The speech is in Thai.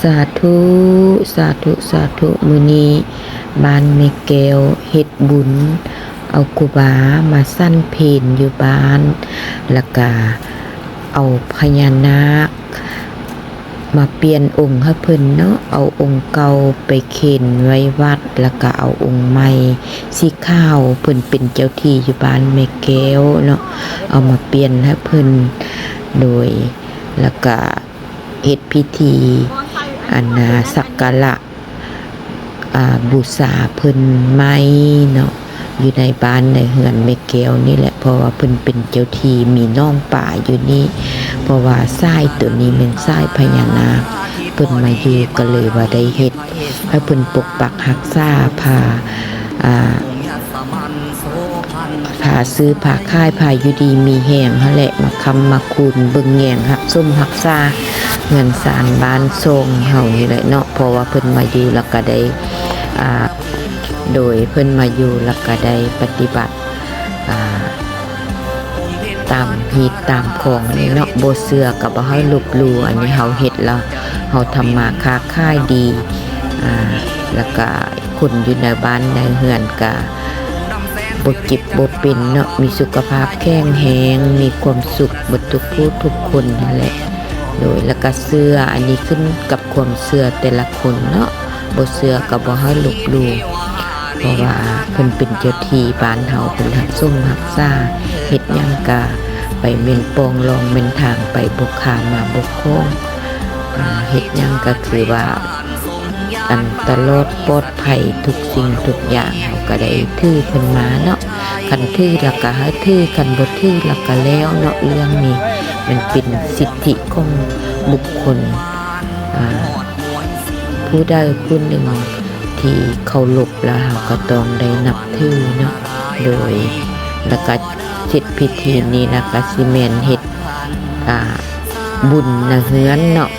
สาธุสาธุสาธุมือนี้บ้านเมเกลเฮ็ดบุญ เอากุบามาสั้นเพนอยู่บ้าน แล้วก็เอาพญานาค มาเปลี่ยนองค์ให้เพิ่นเนาะเอาองค์เก่าไปเข็นไว้วัด แล้วก็เอาองค์ใหม่สีข้าวเพิ่นเป็นเจ้าที่อยู่บ้านแม่แก้วเนาะเอามาเปลี่ยนให้เพิ่นโดยแล้วก็เฮ็ดพิธี อันนาสักการะบูชาเพิ่นใหม่เนาะอยู่ในบ้านในเฮือนแม่แก้วนี่แหละเพราะว่าเพิ่นเป็นเจ้าทีมีน้องป่าอยู่นี่ เพราะว่าทรายตัวนี้เป็นทรายพญานาคเพิ่นมาอยู่ก็เลยว่าได้เฮ็ดให้เพิ่นปกปักรักษาพาอ่าพาซื้อพาค่ายพาอยู่ดีมีแหงหั่นแหละมาคำมาคูณบิ่งแยงหักส้มหักซา เงินสารบ้านทรงเฮานี่แหละเนาะเพราะว่าเพิ่นมาอยู่แล้วก็ได้อ่าโดยเพิ่นมาอยู่แล้วก็ได้ปฏิบัติอ่าตามฮีตตามของนี่เนาะบ่เชื่อก็บ่ให้ลบลูอันนี้เฮาเฮ็ดแล้วเฮาทำมาค้าขายดีอ่าแล้วก็คนอยู่ในบ้านในเฮือนก็บ่เจ็บบ่เป็นเนาะมีสุขภาพแข็งแรงมีความสุขเบิดทุกผู้ทุกคนนั่นแหละ โดยแล้วก็เสื้ออันนี้ขึ้นกับความเสื้อแต่ละคนเนาะบ่เสื้อกับ่ให้ลบหลู่เพราะว่าเพิ่นเป็นเจ้าที่บ้านเฮาเพิ่นหักส้มหักซ่าเฮ็ดหยังกาไปเม่นปองลองเม่นทางไปบกขามาบกโค้งเฮ็ดหยังก็คือว่า อันตลอดปลอดภัยทุกสิ่งทุกอย่างเฮาก็ได้ถือเพิ่นมาเนาะคันถือแล้วก็ให้ถือคันบ่ถือแล้วก็แล้วเนาะเรื่องนี้ มันเป็นสิทธิของบุคคลผู้ใดผู้หนึ่งที่เคารพแล้วเราก็ต้องได้นับถือเนาะโดยแล้วก็เสร็จพิธีนี้แล้วก็สิเมนเฮ็ดบุญนะเฮือนเนาะ